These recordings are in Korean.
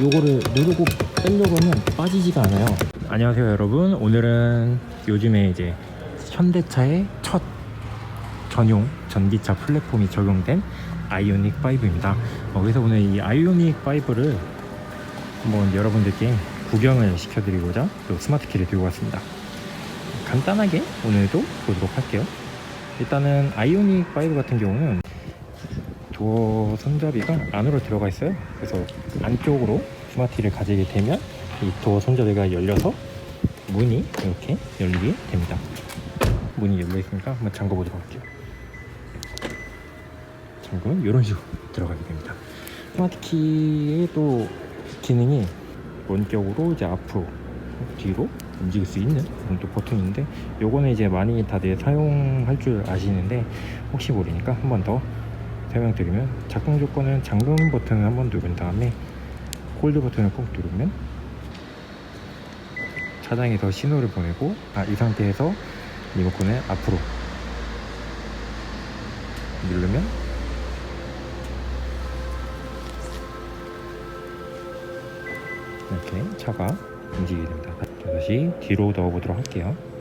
요거를 누르고 빼려고 하면 빠지지가 않아요. 안녕하세요 여러분. 오늘은 요즘에 이제 현대차의 첫 전용 전기차 플랫폼이 적용된 아이오닉 5입니다. 어, 그래서 오늘 이 아이오닉 5를 한번 여러분들께 구경을 시켜드리고자 또 스마트 키를 들고 왔습니다. 간단하게 오늘도 보도록 할게요. 일단은 아이오닉 5 같은 경우는 도어 손잡이가 안으로 들어가 있어요. 그래서 안쪽으로 스마트키를 가지게 되면 이 도어 손잡이가 열려서 문이 이렇게 열리게 됩니다. 문이 열려 있으니까 한번 잠궈 보도록 할게요. 잠그면 이런 식으로 들어가게 됩니다. 스마트키의 또 기능이 원격으로 이제 앞으로 뒤로 움직일 수 있는 그런 또 버튼인데 요거는 이제 많이 다들 사용할 줄 아시는데 혹시 모르니까 한번 더 설명드리면 작동 조건은 잠금 버튼을 한번 누른 다음에 홀드 버튼을 꼭 누르면 차량에서 신호를 보내고 아, 이 상태에서 리모컨을 앞으로 누르면 이렇게 차가 움직이게 됩니다. 자, 다시 뒤로 넣어보도록 할게요.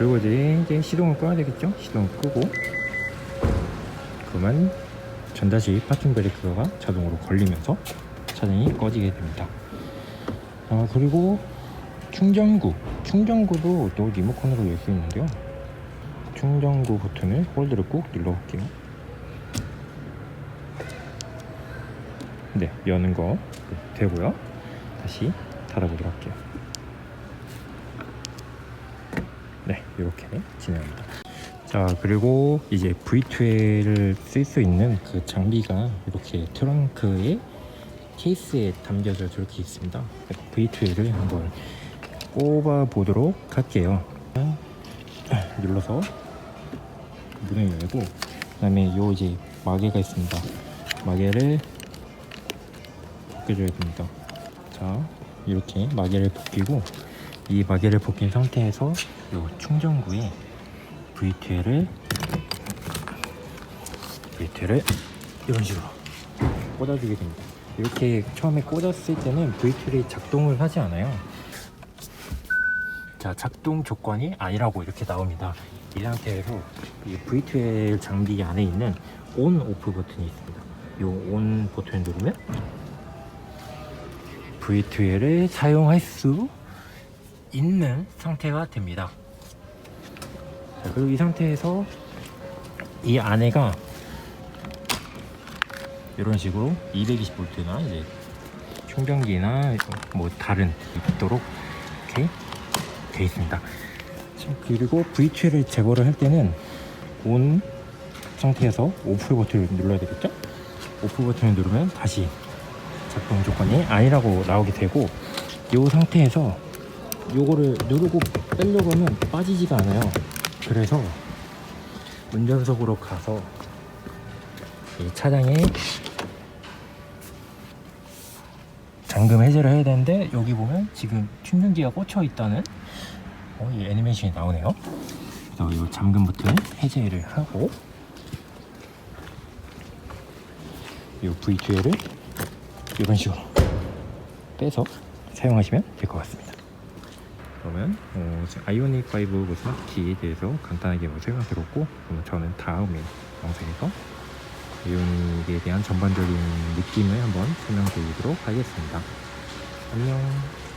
그리고 이제, 이제 시동을 꺼야 되겠죠? 시동을 끄고 그러면 전다시 파킹 브레이크가 자동으로 걸리면서 차량이 꺼지게 됩니다. 아, 그리고 충전구 충전구도 또 리모컨으로 열 수 있는데요. 충전구 버튼을 홀드를 꾹 눌러볼게요. 네, 여는 거 되고요. 다시 닫아보도록 할게요. 네, 이렇게 진행합니다. 자, 그리고 이제 V2L을 쓸 수 있는 그 장비가 이렇게 트렁크에 케이스에 담겨져 저렇게 있습니다. V2L을 한번 꼽아 보도록 할게요. 눌러서 문을 열고 그 다음에 요 이제 마개가 있습니다. 마개를 벗겨줘야 됩니다. 자 이렇게 마개를 벗기고 이 마개를 벗긴 상태에서 요 충전구에 V2L을 V2L을 이런 식으로 꽂아주게 됩니다. 이렇게 처음에 꽂았을 때는 V2L이 작동을 하지 않아요. 자 작동 조건이 아니라고 이렇게 나옵니다 이 상태에서 이 V2L 장비 안에 있는 ON, OFF 버튼이 있습니다 이 ON 버튼을 누르면 V2L을 사용할 수 있는 상태가 됩니다 자, 그리고 이 상태에서 이 안에가 이런 식으로 220V나 이제 충전기나 뭐 다른 있도록 이렇게 되어 있습니다. 자, 그리고 V2를 제거를 할 때는 온 상태에서 오프 버튼을 눌러야 되겠죠? 오프 버튼을 누르면 다시 작동 조건이 아니라고 나오게 되고 이 상태에서 요거를 누르고 빼려고 하면 빠지지가 않아요. 그래서 운전석으로 가서 이 차량에 잠금 해제를 해야 되는데 여기 보면 지금 충전기가 꽂혀 있다는 어, 이 애니메이션이 나오네요. 그래서 이 잠금 버튼 해제를 하고 이 V2L을 이런 식으로 빼서 사용하시면 될 것 같습니다. 그러면 어, 아이오닉 5그 스마트키에 대해서 간단하게 뭐 설명드렸고 그러면 저는 다음에 영상에서 아이오닉에 대한 전반적인 느낌을 한번 설명드리도록 하겠습니다. 안녕.